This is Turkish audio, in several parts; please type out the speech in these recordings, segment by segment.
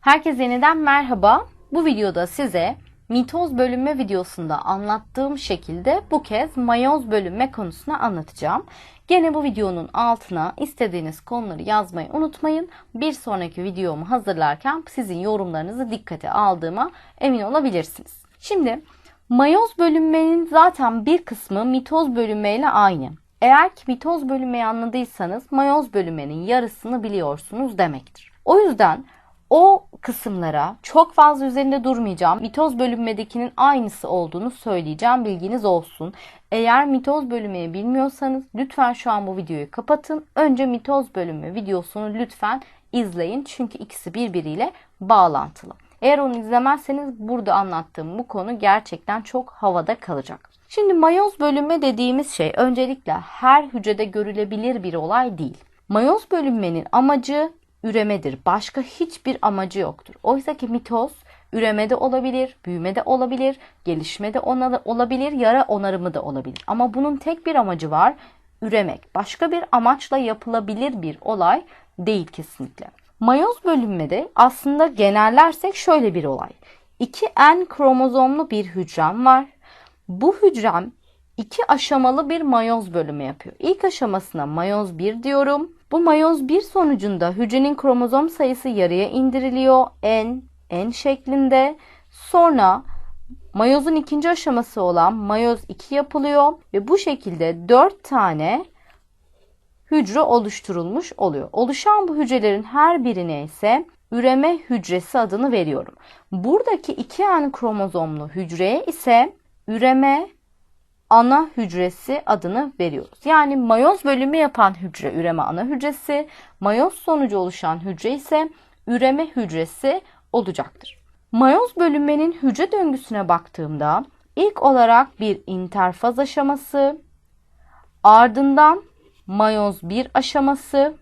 Herkese yeniden merhaba. Bu videoda size mitoz bölünme videosunda anlattığım şekilde bu kez mayoz bölünme konusunu anlatacağım. Gene bu videonun altına istediğiniz konuları yazmayı unutmayın. Bir sonraki videomu hazırlarken sizin yorumlarınızı dikkate aldığıma emin olabilirsiniz. Şimdi mayoz bölünmenin zaten bir kısmı mitoz bölünmeyle aynı. Eğer ki mitoz bölünmeyi anladıysanız mayoz bölünmenin yarısını biliyorsunuz demektir. O yüzden o kısımlara çok fazla üzerinde durmayacağım. Mitoz bölünmedekinin aynısı olduğunu söyleyeceğim. Bilginiz olsun. Eğer mitoz bölünmeyi bilmiyorsanız lütfen şu an bu videoyu kapatın. Önce mitoz bölünme videosunu lütfen izleyin. Çünkü ikisi birbiriyle bağlantılı. Eğer onu izlemezseniz burada anlattığım bu konu gerçekten çok havada kalacak. Şimdi mayoz bölünme dediğimiz şey öncelikle her hücrede görülebilir bir olay değil. Mayoz bölünmenin amacı üremedir. Başka hiçbir amacı yoktur. Oysa ki mitoz üremede olabilir, büyümede olabilir, gelişmede olabilir, yara onarımı da olabilir. Ama bunun tek bir amacı var. Üremek. Başka bir amaçla yapılabilir bir olay değil kesinlikle. Mayoz bölünmede aslında genellersek şöyle bir olay. 2N kromozomlu bir hücrem var. Bu hücrem iki aşamalı bir mayoz bölümü yapıyor. İlk aşamasına mayoz 1 diyorum. Bu mayoz 1 sonucunda hücrenin kromozom sayısı yarıya indiriliyor. N, N şeklinde. Sonra mayozun ikinci aşaması olan mayoz 2 yapılıyor ve bu şekilde 4 tane hücre oluşturulmuş oluyor. Oluşan bu hücrelerin her birine ise üreme hücresi adını veriyorum. Buradaki 2N kromozomlu hücreye ise üreme ana hücresi adını veriyoruz. Yani mayoz bölümü yapan hücre üreme ana hücresi, mayoz sonucu oluşan hücre ise üreme hücresi olacaktır. Mayoz bölünmenin hücre döngüsüne baktığımda ilk olarak bir interfaz aşaması, ardından mayoz 1 aşaması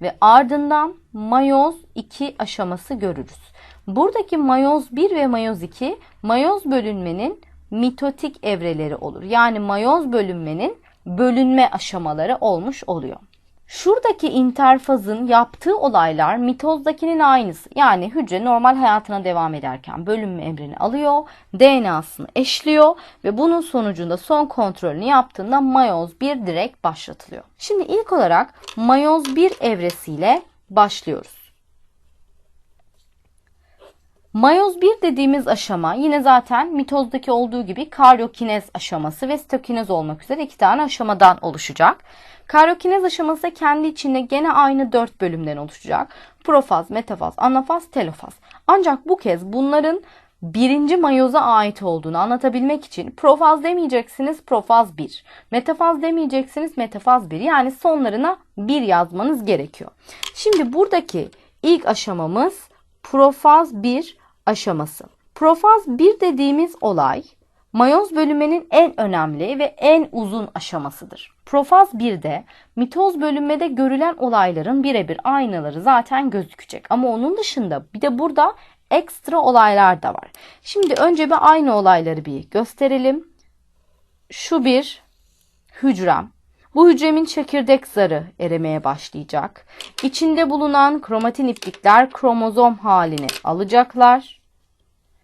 ve ardından mayoz 2 aşaması görürüz. Buradaki mayoz 1 ve mayoz 2 mayoz bölünmenin mitotik evreleri olur. Yani mayoz bölünmenin bölünme aşamaları olmuş oluyor. Şuradaki interfazın yaptığı olaylar mitozdakinin aynısı. Yani hücre normal hayatına devam ederken bölünme emrini alıyor, DNA'sını eşliyor ve bunun sonucunda son kontrolünü yaptığında mayoz 1 direkt başlatılıyor. Şimdi ilk olarak mayoz 1 evresiyle başlıyoruz. Mayoz 1 dediğimiz aşama yine zaten mitozdaki olduğu gibi karyokinez aşaması ve sitokinez olmak üzere iki tane aşamadan oluşacak. Karyokinez aşaması kendi içinde gene aynı dört bölümden oluşacak. Profaz, metafaz, anafaz, telofaz. Ancak bu kez bunların birinci mayoza ait olduğunu anlatabilmek için profaz demeyeceksiniz profaz 1. Metafaz demeyeceksiniz metafaz 1. Yani sonlarına 1 yazmanız gerekiyor. Şimdi buradaki ilk aşamamız profaz 1 aşaması. Profaz 1 dediğimiz olay mayoz bölünmenin en önemli ve en uzun aşamasıdır. Profaz 1'de mitoz bölünmede görülen olayların birebir aynaları zaten gözükecek. Ama onun dışında bir de burada ekstra olaylar da var. Şimdi önce bir aynı olayları bir gösterelim. Şu bir hücrem. Bu hücremin çekirdek zarı erimeye başlayacak. İçinde bulunan kromatin iplikler kromozom halini alacaklar.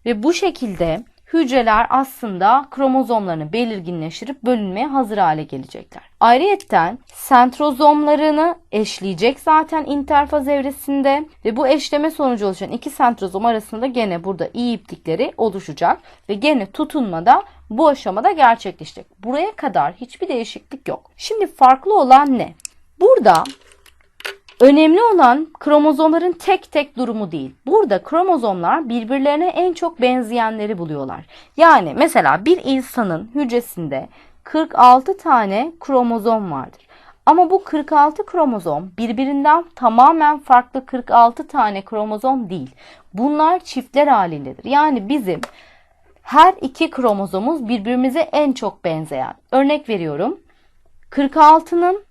Ve bu şekilde hücreler aslında kromozomlarını belirginleştirip bölünmeye hazır hale gelecekler. Ayrıyetten sentrozomlarını eşleyecek zaten interfaz evresinde ve bu eşleme sonucu oluşan iki sentrozom arasında gene burada iyi iplikleri oluşacak ve gene tutunmada bu aşamada gerçekleşecek. Buraya kadar hiçbir değişiklik yok. Şimdi farklı olan ne? Burada Önemli olan kromozomların tek tek durumu değil. Burada kromozomlar birbirlerine en çok benzeyenleri buluyorlar. Yani mesela bir insanın hücresinde 46 tane kromozom vardır. Ama bu 46 kromozom birbirinden tamamen farklı 46 tane kromozom değil. Bunlar çiftler halindedir. Yani bizim her iki kromozomumuz birbirimize en çok benzeyen. Örnek veriyorum. 46'nın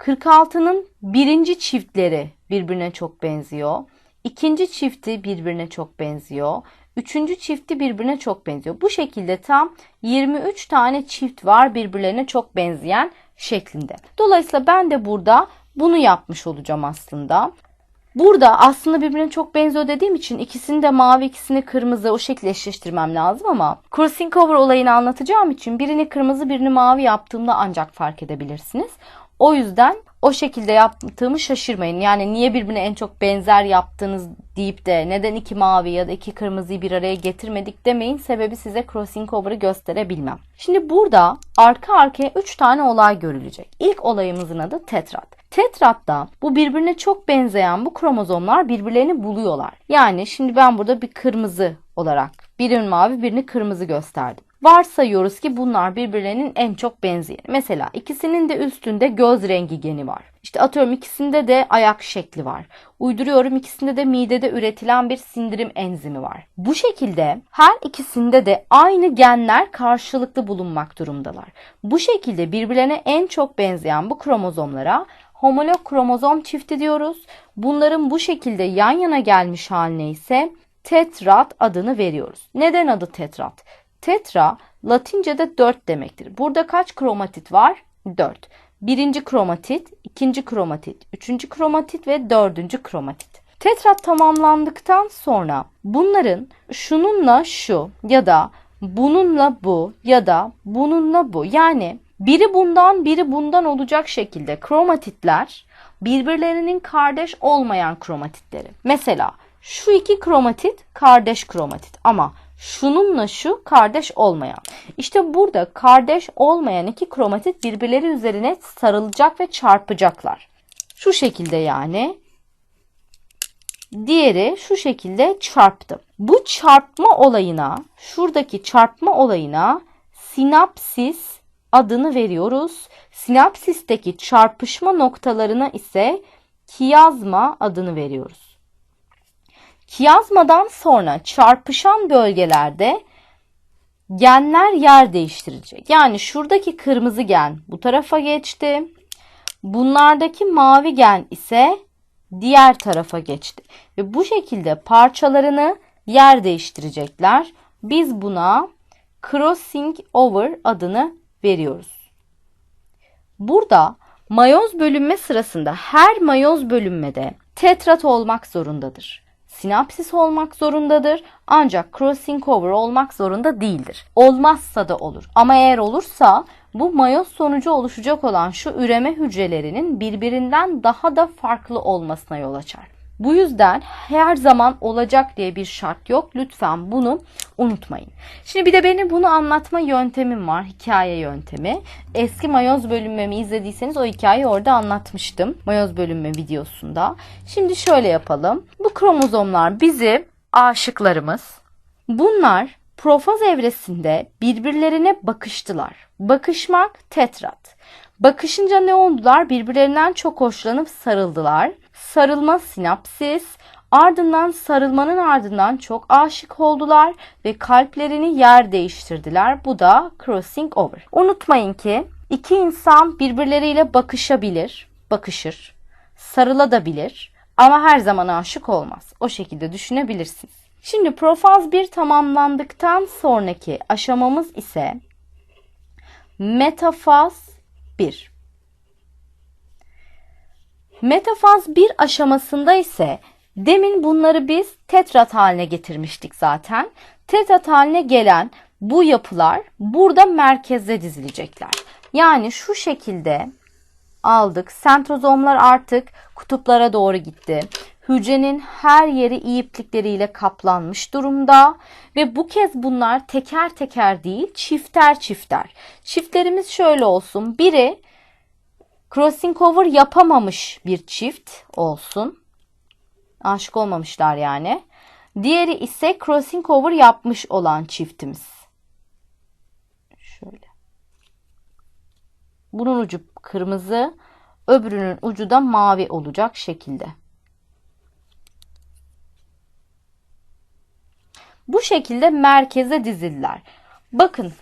46'nın birinci çiftleri birbirine çok benziyor. İkinci çifti birbirine çok benziyor. Üçüncü çifti birbirine çok benziyor. Bu şekilde tam 23 tane çift var birbirlerine çok benzeyen şeklinde. Dolayısıyla ben de burada bunu yapmış olacağım aslında. Burada aslında birbirine çok benziyor dediğim için ikisini de mavi ikisini kırmızı o şekilde eşleştirmem lazım ama crossing over olayını anlatacağım için birini kırmızı birini mavi yaptığımda ancak fark edebilirsiniz. O yüzden o şekilde yaptığımı şaşırmayın. Yani niye birbirine en çok benzer yaptığınız deyip de neden iki mavi ya da iki kırmızıyı bir araya getirmedik demeyin. Sebebi size crossing over'ı gösterebilmem. Şimdi burada arka arkaya 3 tane olay görülecek. İlk olayımızın adı tetrat. Tetratta bu birbirine çok benzeyen bu kromozomlar birbirlerini buluyorlar. Yani şimdi ben burada bir kırmızı olarak birini mavi birini kırmızı gösterdim. Varsayıyoruz ki bunlar birbirlerinin en çok benzeyeni. Mesela ikisinin de üstünde göz rengi geni var. İşte atıyorum ikisinde de ayak şekli var. Uyduruyorum ikisinde de midede üretilen bir sindirim enzimi var. Bu şekilde her ikisinde de aynı genler karşılıklı bulunmak durumdalar. Bu şekilde birbirlerine en çok benzeyen bu kromozomlara homolog kromozom çifti diyoruz. Bunların bu şekilde yan yana gelmiş haline ise tetrat adını veriyoruz. Neden adı tetrat? Tetra Latince'de 4 demektir. Burada kaç kromatit var? 4. Birinci kromatit, ikinci kromatit, üçüncü kromatit ve dördüncü kromatit. Tetrat tamamlandıktan sonra bunların şununla şu ya da bununla bu ya da bununla bu yani biri bundan biri bundan olacak şekilde kromatitler birbirlerinin kardeş olmayan kromatitleri. Mesela şu iki kromatit kardeş kromatit ama şununla şu kardeş olmayan. İşte burada kardeş olmayan iki kromatit birbirleri üzerine sarılacak ve çarpacaklar. Şu şekilde yani. Diğeri şu şekilde çarptı. Bu çarpma olayına, şuradaki çarpma olayına sinapsis adını veriyoruz. Sinapsisteki çarpışma noktalarına ise kiyazma adını veriyoruz. Kiyazmadan sonra çarpışan bölgelerde genler yer değiştirecek. Yani şuradaki kırmızı gen bu tarafa geçti. Bunlardaki mavi gen ise diğer tarafa geçti. Ve bu şekilde parçalarını yer değiştirecekler. Biz buna crossing over adını veriyoruz. Burada mayoz bölünme sırasında her mayoz bölünmede tetrat olmak zorundadır. Sinapsis olmak zorundadır ancak crossing over olmak zorunda değildir. Olmazsa da olur. Ama eğer olursa bu mayoz sonucu oluşacak olan şu üreme hücrelerinin birbirinden daha da farklı olmasına yol açar. Bu yüzden her zaman olacak diye bir şart yok. Lütfen bunu unutmayın. Şimdi bir de benim bunu anlatma yöntemim var. Hikaye yöntemi. Eski mayoz bölünmemi izlediyseniz o hikayeyi orada anlatmıştım. Mayoz bölünme videosunda. Şimdi şöyle yapalım. Bu kromozomlar bizi aşıklarımız. Bunlar profaz evresinde birbirlerine bakıştılar. Bakışmak tetrat. Bakışınca ne oldular? Birbirlerinden çok hoşlanıp sarıldılar sarılma sinapsis, ardından sarılmanın ardından çok aşık oldular ve kalplerini yer değiştirdiler. Bu da crossing over. Unutmayın ki iki insan birbirleriyle bakışabilir, bakışır, sarılabilir ama her zaman aşık olmaz. O şekilde düşünebilirsiniz. Şimdi profaz 1 tamamlandıktan sonraki aşamamız ise metafaz 1. Metafaz bir aşamasında ise demin bunları biz tetrat haline getirmiştik zaten. Tetrat haline gelen bu yapılar burada merkezde dizilecekler. Yani şu şekilde aldık. Sentrozomlar artık kutuplara doğru gitti. Hücrenin her yeri iyi iplikleriyle kaplanmış durumda ve bu kez bunlar teker teker değil çifter çifter. Çiftlerimiz şöyle olsun. Biri crossing over yapamamış bir çift olsun. Aşık olmamışlar yani. Diğeri ise crossing over yapmış olan çiftimiz. Şöyle. Bunun ucu kırmızı, öbürünün ucu da mavi olacak şekilde. Bu şekilde merkeze dizildiler. Bakın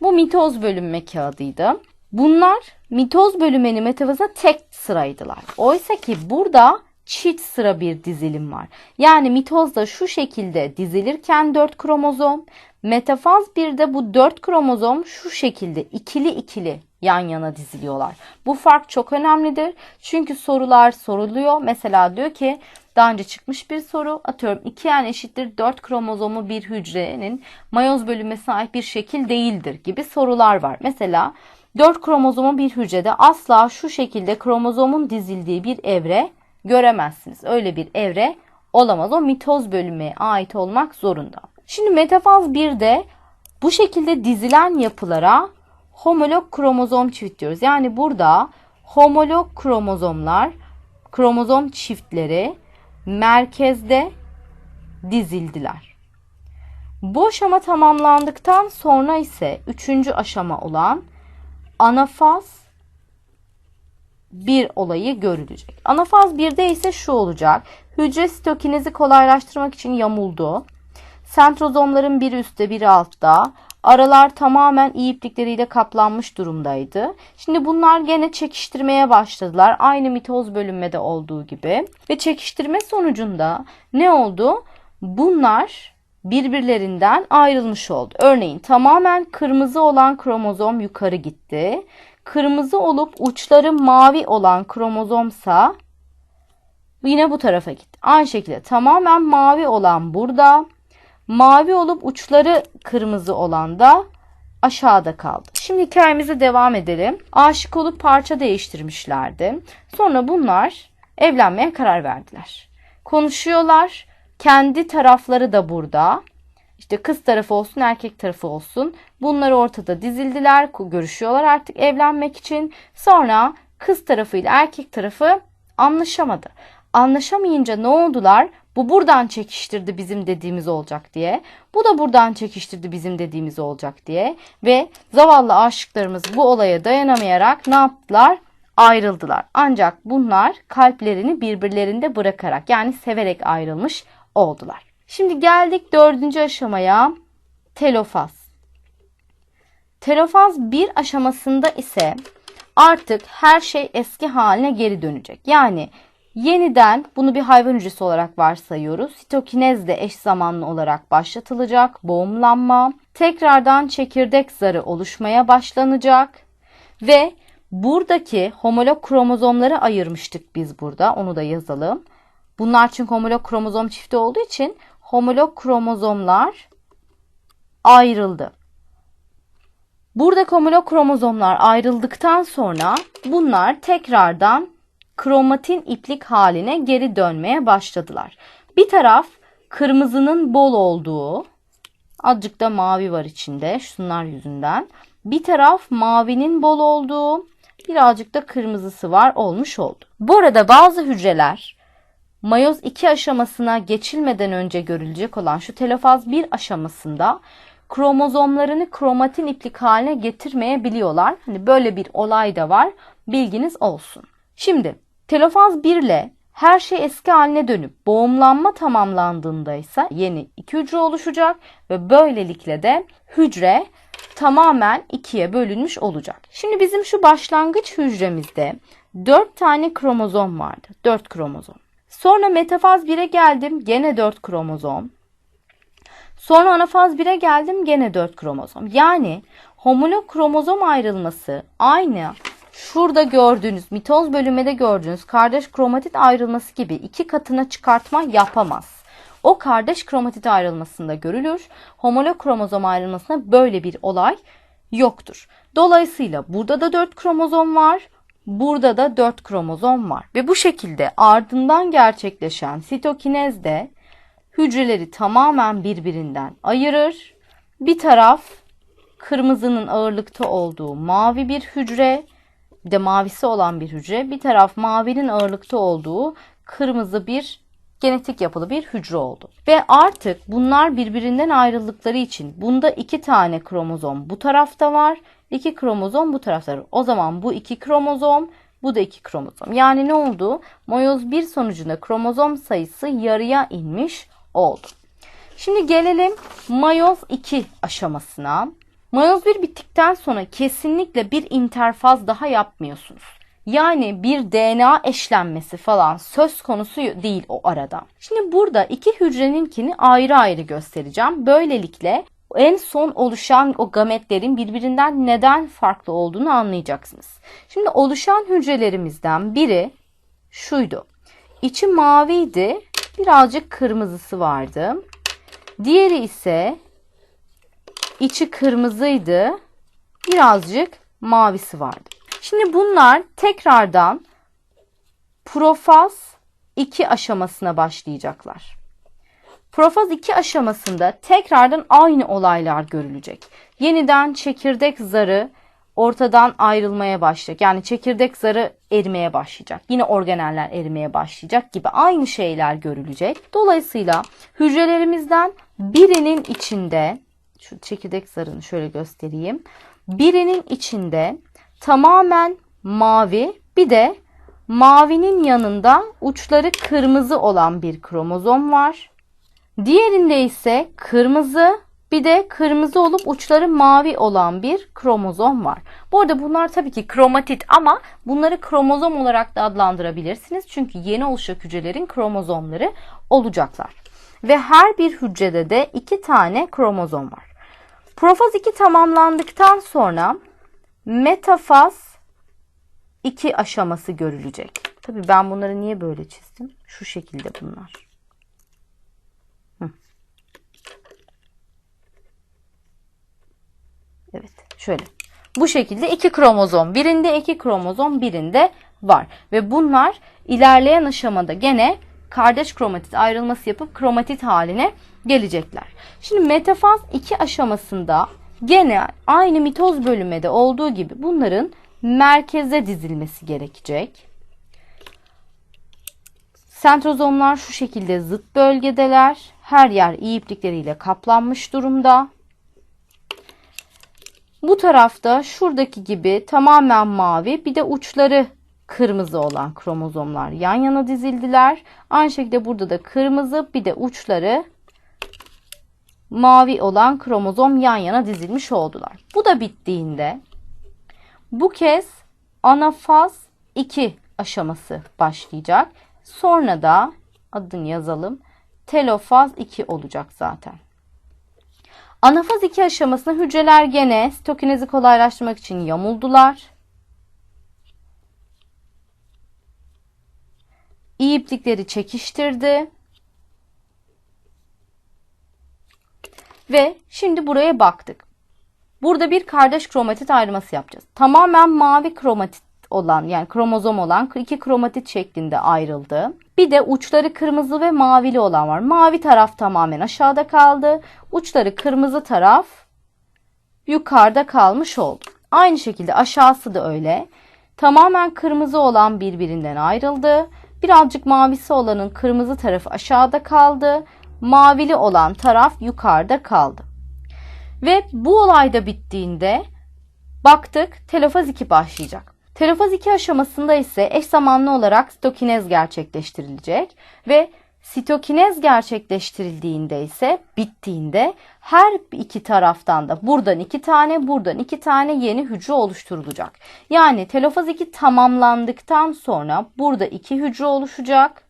bu mitoz bölünme kağıdıydı. Bunlar mitoz bölümeni metafaza tek sıraydılar. Oysa ki burada çift sıra bir dizilim var. Yani mitozda şu şekilde dizilirken 4 kromozom, Metafaz 1'de bu 4 kromozom şu şekilde ikili ikili yan yana diziliyorlar. Bu fark çok önemlidir. Çünkü sorular soruluyor. Mesela diyor ki daha önce çıkmış bir soru atıyorum 2 n eşittir 4 kromozomu bir hücrenin mayoz bölünme sahip bir şekil değildir gibi sorular var. Mesela 4 kromozomu bir hücrede asla şu şekilde kromozomun dizildiği bir evre göremezsiniz. Öyle bir evre olamaz. O mitoz bölünmeye ait olmak zorunda. Şimdi metafaz 1'de bu şekilde dizilen yapılara homolog kromozom çift diyoruz. Yani burada homolog kromozomlar, kromozom çiftleri merkezde dizildiler. Bu aşama tamamlandıktan sonra ise üçüncü aşama olan anafaz bir olayı görülecek. Anafaz 1'de ise şu olacak. Hücre sitokinezi kolaylaştırmak için yamuldu. Sentrozomların biri üstte biri altta. Aralar tamamen iyi iplikleriyle kaplanmış durumdaydı. Şimdi bunlar gene çekiştirmeye başladılar. Aynı mitoz bölünmede olduğu gibi. Ve çekiştirme sonucunda ne oldu? Bunlar birbirlerinden ayrılmış oldu. Örneğin tamamen kırmızı olan kromozom yukarı gitti. Kırmızı olup uçları mavi olan kromozomsa yine bu tarafa gitti. Aynı şekilde tamamen mavi olan burada, mavi olup uçları kırmızı olan da aşağıda kaldı. Şimdi hikayemize devam edelim. Aşık olup parça değiştirmişlerdi. Sonra bunlar evlenmeye karar verdiler. Konuşuyorlar. Kendi tarafları da burada. İşte kız tarafı olsun erkek tarafı olsun. Bunlar ortada dizildiler. Görüşüyorlar artık evlenmek için. Sonra kız tarafı ile erkek tarafı anlaşamadı. Anlaşamayınca ne oldular? Bu buradan çekiştirdi bizim dediğimiz olacak diye. Bu da buradan çekiştirdi bizim dediğimiz olacak diye. Ve zavallı aşıklarımız bu olaya dayanamayarak ne yaptılar? Ayrıldılar. Ancak bunlar kalplerini birbirlerinde bırakarak yani severek ayrılmış oldular. Şimdi geldik dördüncü aşamaya telofaz. Telofaz bir aşamasında ise artık her şey eski haline geri dönecek. Yani yeniden bunu bir hayvan hücresi olarak varsayıyoruz. Sitokinez de eş zamanlı olarak başlatılacak. Boğumlanma. Tekrardan çekirdek zarı oluşmaya başlanacak. Ve buradaki homolog kromozomları ayırmıştık biz burada. Onu da yazalım. Bunlar çünkü homolog kromozom çifti olduğu için homolog kromozomlar ayrıldı. Buradaki homolog kromozomlar ayrıldıktan sonra bunlar tekrardan kromatin iplik haline geri dönmeye başladılar. Bir taraf kırmızının bol olduğu, azıcık da mavi var içinde şunlar yüzünden. Bir taraf mavinin bol olduğu, birazcık da kırmızısı var olmuş oldu. Bu arada bazı hücreler mayoz 2 aşamasına geçilmeden önce görülecek olan şu telofaz 1 aşamasında kromozomlarını kromatin iplik haline getirmeyebiliyorlar. Hani böyle bir olay da var. Bilginiz olsun. Şimdi telofaz 1 ile her şey eski haline dönüp boğumlanma tamamlandığında ise yeni iki hücre oluşacak ve böylelikle de hücre tamamen ikiye bölünmüş olacak. Şimdi bizim şu başlangıç hücremizde 4 tane kromozom vardı. 4 kromozom. Sonra metafaz 1'e geldim. Gene 4 kromozom. Sonra anafaz 1'e geldim. Gene 4 kromozom. Yani homolog kromozom ayrılması aynı şurada gördüğünüz mitoz bölümede gördüğünüz kardeş kromatit ayrılması gibi iki katına çıkartma yapamaz. O kardeş kromatit ayrılmasında görülür. Homolog kromozom ayrılmasında böyle bir olay yoktur. Dolayısıyla burada da 4 kromozom var. Burada da 4 kromozom var ve bu şekilde ardından gerçekleşen sitokinezde hücreleri tamamen birbirinden ayırır. Bir taraf kırmızının ağırlıkta olduğu mavi bir hücre, bir de mavisi olan bir hücre, bir taraf mavinin ağırlıkta olduğu kırmızı bir genetik yapılı bir hücre oldu. Ve artık bunlar birbirinden ayrıldıkları için bunda iki tane kromozom bu tarafta var, iki kromozom bu tarafta var. O zaman bu iki kromozom, bu da iki kromozom. Yani ne oldu? Mayoz 1 sonucunda kromozom sayısı yarıya inmiş oldu. Şimdi gelelim mayoz 2 aşamasına. Mayoz 1 bittikten sonra kesinlikle bir interfaz daha yapmıyorsunuz. Yani bir DNA eşlenmesi falan söz konusu değil o arada. Şimdi burada iki hücreninkini ayrı ayrı göstereceğim. Böylelikle en son oluşan o gametlerin birbirinden neden farklı olduğunu anlayacaksınız. Şimdi oluşan hücrelerimizden biri şuydu. İçi maviydi, birazcık kırmızısı vardı. Diğeri ise içi kırmızıydı, birazcık mavisi vardı. Şimdi bunlar tekrardan profaz 2 aşamasına başlayacaklar. Profaz 2 aşamasında tekrardan aynı olaylar görülecek. Yeniden çekirdek zarı ortadan ayrılmaya başlayacak. Yani çekirdek zarı erimeye başlayacak. Yine organeller erimeye başlayacak gibi aynı şeyler görülecek. Dolayısıyla hücrelerimizden birinin içinde şu çekirdek zarını şöyle göstereyim. Birinin içinde tamamen mavi bir de mavinin yanında uçları kırmızı olan bir kromozom var. Diğerinde ise kırmızı bir de kırmızı olup uçları mavi olan bir kromozom var. Bu arada bunlar tabii ki kromatit ama bunları kromozom olarak da adlandırabilirsiniz. Çünkü yeni oluşacak hücrelerin kromozomları olacaklar. Ve her bir hücrede de iki tane kromozom var. Profaz 2 tamamlandıktan sonra metafaz 2 aşaması görülecek. Tabii ben bunları niye böyle çizdim? Şu şekilde bunlar. Evet şöyle. Bu şekilde iki kromozom. Birinde iki kromozom birinde var. Ve bunlar ilerleyen aşamada gene kardeş kromatit ayrılması yapıp kromatit haline gelecekler. Şimdi metafaz 2 aşamasında gene aynı mitoz bölünmede olduğu gibi bunların merkeze dizilmesi gerekecek. Sentrozomlar şu şekilde zıt bölgedeler. Her yer iyi iplikleriyle kaplanmış durumda. Bu tarafta şuradaki gibi tamamen mavi bir de uçları kırmızı olan kromozomlar yan yana dizildiler. Aynı şekilde burada da kırmızı bir de uçları mavi olan kromozom yan yana dizilmiş oldular. Bu da bittiğinde bu kez anafaz 2 aşaması başlayacak. Sonra da adını yazalım. Telofaz 2 olacak zaten. Anafaz 2 aşamasında hücreler gene sitokinezi kolaylaştırmak için yamuldular. İyi iplikleri çekiştirdi. Ve şimdi buraya baktık. Burada bir kardeş kromatit ayrılması yapacağız. Tamamen mavi kromatit olan yani kromozom olan iki kromatit şeklinde ayrıldı. Bir de uçları kırmızı ve mavili olan var. Mavi taraf tamamen aşağıda kaldı. Uçları kırmızı taraf yukarıda kalmış oldu. Aynı şekilde aşağısı da öyle. Tamamen kırmızı olan birbirinden ayrıldı. Birazcık mavisi olanın kırmızı tarafı aşağıda kaldı. Mavili olan taraf yukarıda kaldı. Ve bu olayda bittiğinde baktık telofaz 2 başlayacak. Telofaz 2 aşamasında ise eş zamanlı olarak sitokinez gerçekleştirilecek ve sitokinez gerçekleştirildiğinde ise bittiğinde her iki taraftan da buradan iki tane buradan iki tane yeni hücre oluşturulacak. Yani telofaz 2 tamamlandıktan sonra burada iki hücre oluşacak.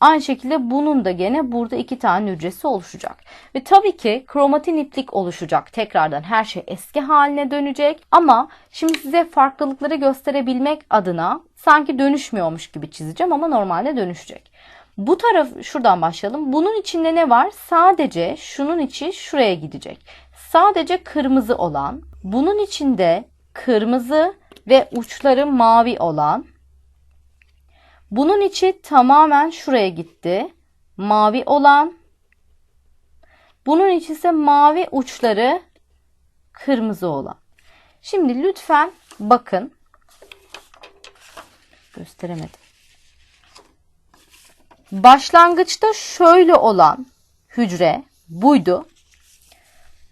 Aynı şekilde bunun da gene burada iki tane hücresi oluşacak. Ve tabii ki kromatin iplik oluşacak. Tekrardan her şey eski haline dönecek. Ama şimdi size farklılıkları gösterebilmek adına sanki dönüşmüyormuş gibi çizeceğim ama normalde dönüşecek. Bu taraf şuradan başlayalım. Bunun içinde ne var? Sadece şunun içi şuraya gidecek. Sadece kırmızı olan, bunun içinde kırmızı ve uçları mavi olan bunun içi tamamen şuraya gitti. Mavi olan. Bunun içi ise mavi uçları kırmızı olan. Şimdi lütfen bakın. Gösteremedim. Başlangıçta şöyle olan hücre buydu.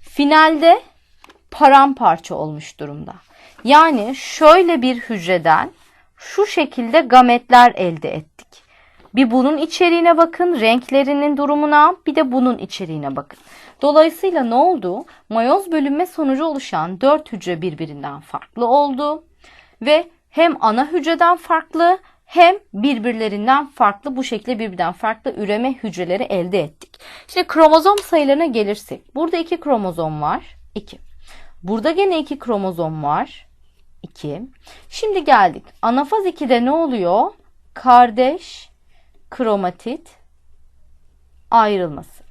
Finalde paramparça olmuş durumda. Yani şöyle bir hücreden şu şekilde gametler elde ettik. Bir bunun içeriğine bakın, renklerinin durumuna, bir de bunun içeriğine bakın. Dolayısıyla ne oldu? Mayoz bölünme sonucu oluşan 4 hücre birbirinden farklı oldu ve hem ana hücreden farklı hem birbirlerinden farklı bu şekilde birbirinden farklı üreme hücreleri elde ettik. Şimdi kromozom sayılarına gelirsek. Burada iki kromozom var. 2. Burada gene iki kromozom var. 2. Şimdi geldik. Anafaz 2'de ne oluyor? Kardeş kromatit ayrılması.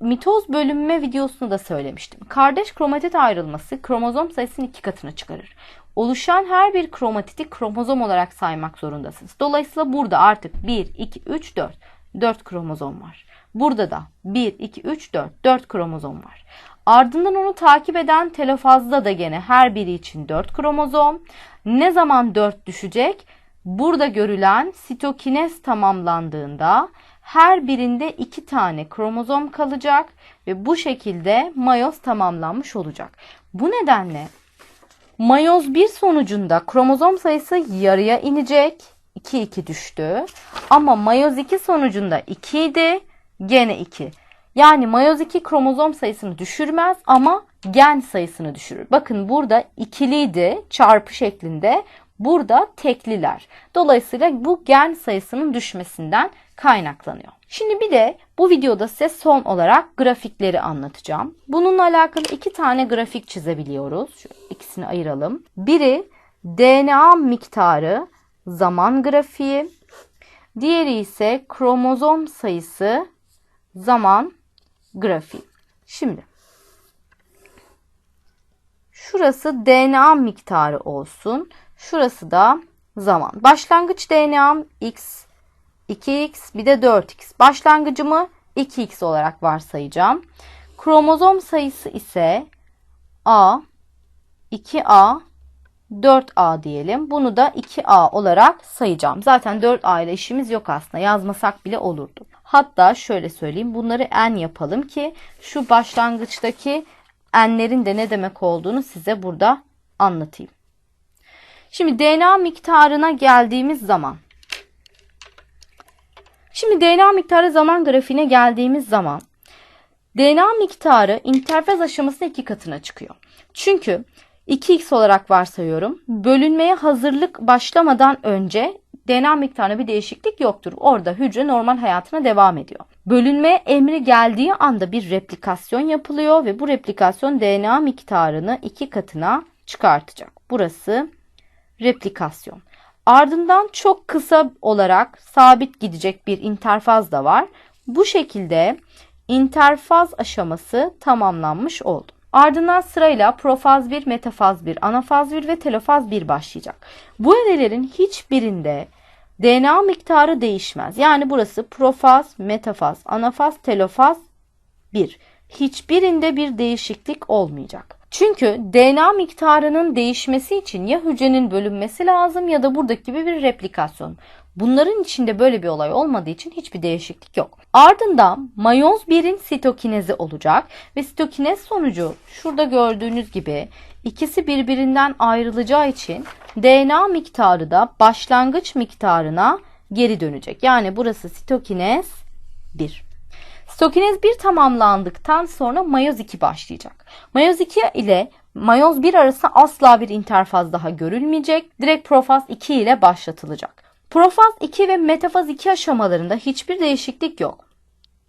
Mitoz bölünme videosunu da söylemiştim. Kardeş kromatit ayrılması kromozom sayısının iki katına çıkarır. Oluşan her bir kromatiti kromozom olarak saymak zorundasınız. Dolayısıyla burada artık 1, 2, 3, 4. 4 kromozom var. Burada da 1, 2, 3, 4. 4 kromozom var. Ardından onu takip eden telofazda da gene her biri için 4 kromozom. Ne zaman 4 düşecek? Burada görülen sitokinez tamamlandığında her birinde 2 tane kromozom kalacak ve bu şekilde mayoz tamamlanmış olacak. Bu nedenle mayoz 1 sonucunda kromozom sayısı yarıya inecek. 2 2 düştü. Ama mayoz 2 sonucunda 2 idi. Gene 2. Yani mayoz 2 kromozom sayısını düşürmez ama gen sayısını düşürür. Bakın burada ikiliydi çarpı şeklinde. Burada tekliler. Dolayısıyla bu gen sayısının düşmesinden kaynaklanıyor. Şimdi bir de bu videoda size son olarak grafikleri anlatacağım. Bununla alakalı iki tane grafik çizebiliyoruz. Şu ikisini ayıralım. Biri DNA miktarı zaman grafiği. Diğeri ise kromozom sayısı zaman grafiği. Şimdi şurası DNA miktarı olsun. Şurası da zaman. Başlangıç DNA'm x, 2x bir de 4x. Başlangıcımı 2x olarak varsayacağım. Kromozom sayısı ise A, 2A, 4A diyelim. Bunu da 2A olarak sayacağım. Zaten 4A ile işimiz yok aslında. Yazmasak bile olurdu. Hatta şöyle söyleyeyim. Bunları n yapalım ki şu başlangıçtaki n'lerin de ne demek olduğunu size burada anlatayım. Şimdi DNA miktarına geldiğimiz zaman Şimdi DNA miktarı zaman grafiğine geldiğimiz zaman DNA miktarı interfaz aşamasında iki katına çıkıyor. Çünkü 2x olarak varsayıyorum. Bölünmeye hazırlık başlamadan önce DNA miktarına bir değişiklik yoktur. Orada hücre normal hayatına devam ediyor. Bölünme emri geldiği anda bir replikasyon yapılıyor ve bu replikasyon DNA miktarını iki katına çıkartacak. Burası replikasyon. Ardından çok kısa olarak sabit gidecek bir interfaz da var. Bu şekilde interfaz aşaması tamamlanmış oldu. Ardından sırayla profaz 1, metafaz 1, anafaz 1 ve telofaz 1 başlayacak. Bu evrelerin hiçbirinde DNA miktarı değişmez. Yani burası profaz, metafaz, anafaz, telofaz 1. Hiçbirinde bir değişiklik olmayacak. Çünkü DNA miktarının değişmesi için ya hücrenin bölünmesi lazım ya da buradaki gibi bir replikasyon. Bunların içinde böyle bir olay olmadığı için hiçbir değişiklik yok. Ardından mayoz 1'in sitokinezi olacak ve sitokinez sonucu şurada gördüğünüz gibi ikisi birbirinden ayrılacağı için DNA miktarı da başlangıç miktarına geri dönecek. Yani burası sitokinez 1. Sitokinez 1 tamamlandıktan sonra mayoz 2 başlayacak. Mayoz 2 ile mayoz 1 arasında asla bir interfaz daha görülmeyecek. Direkt profaz 2 ile başlatılacak. Profaz 2 ve metafaz 2 aşamalarında hiçbir değişiklik yok.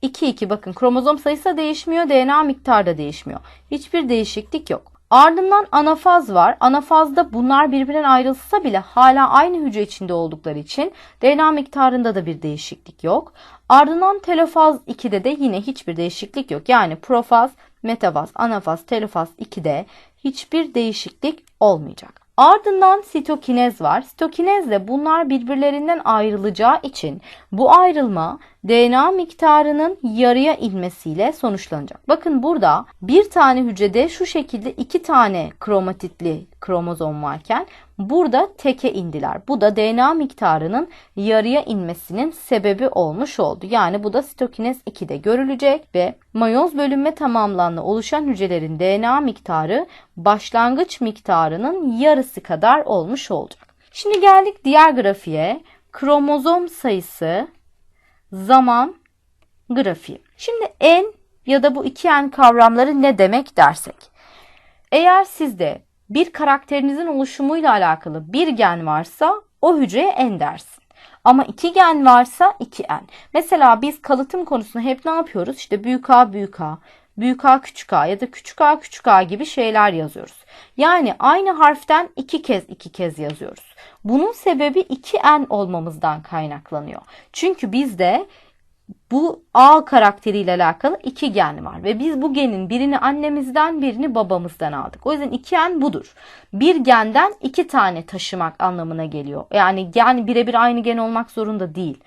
2-2 bakın kromozom sayısı değişmiyor, DNA miktarı da değişmiyor. Hiçbir değişiklik yok. Ardından anafaz var. Anafazda bunlar birbirinden ayrılsa bile hala aynı hücre içinde oldukları için DNA miktarında da bir değişiklik yok. Ardından telofaz 2'de de yine hiçbir değişiklik yok. Yani profaz, metafaz, anafaz, telofaz 2'de hiçbir değişiklik olmayacak. Ardından sitokinez var. Sitokinezle bunlar birbirlerinden ayrılacağı için bu ayrılma DNA miktarının yarıya inmesiyle sonuçlanacak. Bakın burada bir tane hücrede şu şekilde iki tane kromatitli kromozom varken burada teke indiler. Bu da DNA miktarının yarıya inmesinin sebebi olmuş oldu. Yani bu da sitokinez 2'de görülecek ve mayoz bölünme tamamlanma oluşan hücrelerin DNA miktarı başlangıç miktarının yarısı kadar olmuş olacak. Şimdi geldik diğer grafiğe. Kromozom sayısı zaman grafiği. Şimdi n ya da bu iki n kavramları ne demek dersek. Eğer sizde bir karakterinizin oluşumuyla alakalı bir gen varsa o hücreye n dersin. Ama iki gen varsa 2n. Mesela biz kalıtım konusunda hep ne yapıyoruz? İşte büyük A büyük A, büyük A küçük A ya da küçük A küçük A gibi şeyler yazıyoruz. Yani aynı harften iki kez iki kez yazıyoruz. Bunun sebebi 2n olmamızdan kaynaklanıyor. Çünkü bizde bu A karakteriyle alakalı iki gen var ve biz bu genin birini annemizden birini babamızdan aldık. O yüzden iki gen budur. Bir genden iki tane taşımak anlamına geliyor. Yani gen birebir aynı gen olmak zorunda değil.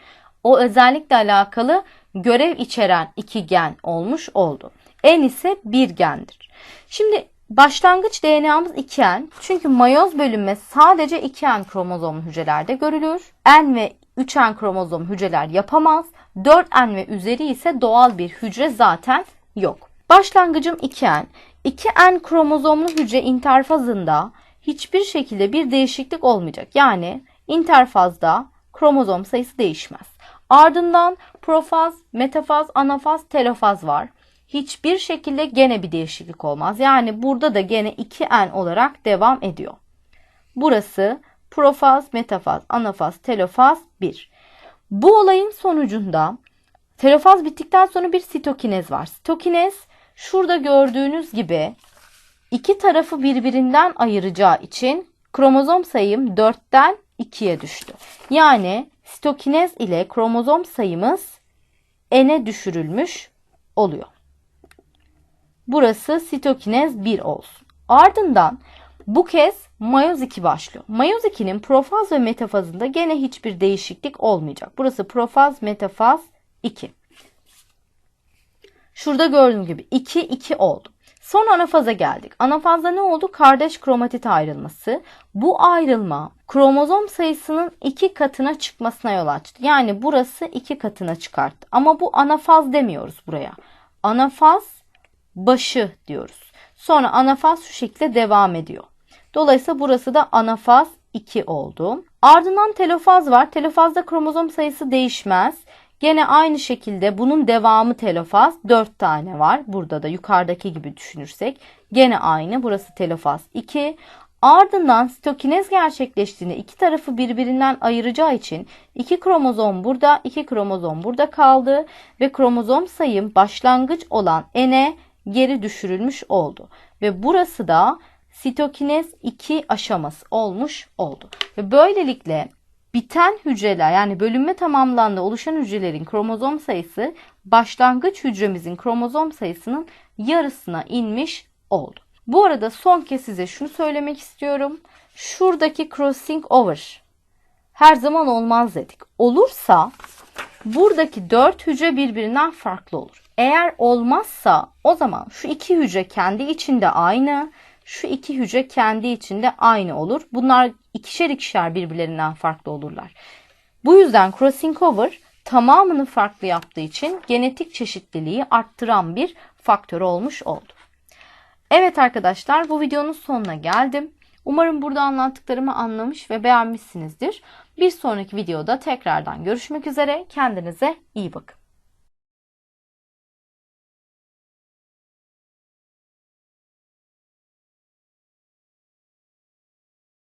O özellikle alakalı görev içeren iki gen olmuş oldu. En ise bir gendir. Şimdi başlangıç DNA'mız 2N. Çünkü mayoz bölünme sadece 2N kromozomlu hücrelerde görülür. N ve 3N kromozom hücreler yapamaz. 4N ve üzeri ise doğal bir hücre zaten yok. Başlangıcım 2N. 2N kromozomlu hücre interfazında hiçbir şekilde bir değişiklik olmayacak. Yani interfazda kromozom sayısı değişmez. Ardından profaz, metafaz, anafaz, telofaz var. Hiçbir şekilde gene bir değişiklik olmaz. Yani burada da gene 2N olarak devam ediyor. Burası profaz, metafaz, anafaz, telofaz 1. Bu olayın sonucunda telofaz bittikten sonra bir sitokinez var. Sitokinez şurada gördüğünüz gibi iki tarafı birbirinden ayıracağı için kromozom sayım 4'ten 2'ye düştü. Yani sitokinez ile kromozom sayımız n'e düşürülmüş oluyor. Burası sitokinez 1 olsun. Ardından bu kez mayoz 2 başlıyor. Mayoz 2'nin profaz ve metafazında gene hiçbir değişiklik olmayacak. Burası profaz, metafaz 2. Şurada gördüğüm gibi 2 2 oldu. Son anafaza geldik. Anafazda ne oldu? Kardeş kromatit ayrılması. Bu ayrılma kromozom sayısının iki katına çıkmasına yol açtı. Yani burası iki katına çıkarttı. Ama bu anafaz demiyoruz buraya. Anafaz başı diyoruz. Sonra anafaz şu şekilde devam ediyor. Dolayısıyla burası da anafaz 2 oldu. Ardından telofaz var. Telofazda kromozom sayısı değişmez. Gene aynı şekilde bunun devamı telofaz 4 tane var. Burada da yukarıdaki gibi düşünürsek gene aynı. Burası telofaz 2. Ardından sitokinez gerçekleştiğinde iki tarafı birbirinden ayıracağı için iki kromozom burada, iki kromozom burada kaldı ve kromozom sayım başlangıç olan n'e geri düşürülmüş oldu. Ve burası da sitokinez 2 aşaması olmuş oldu. Ve böylelikle biten hücreler yani bölünme tamamlandı oluşan hücrelerin kromozom sayısı başlangıç hücremizin kromozom sayısının yarısına inmiş oldu. Bu arada son kez size şunu söylemek istiyorum. Şuradaki crossing over her zaman olmaz dedik. Olursa buradaki 4 hücre birbirinden farklı olur. Eğer olmazsa o zaman şu iki hücre kendi içinde aynı, şu iki hücre kendi içinde aynı olur. Bunlar ikişer ikişer birbirlerinden farklı olurlar. Bu yüzden crossing over tamamını farklı yaptığı için genetik çeşitliliği arttıran bir faktör olmuş oldu. Evet arkadaşlar bu videonun sonuna geldim. Umarım burada anlattıklarımı anlamış ve beğenmişsinizdir. Bir sonraki videoda tekrardan görüşmek üzere. Kendinize iyi bakın.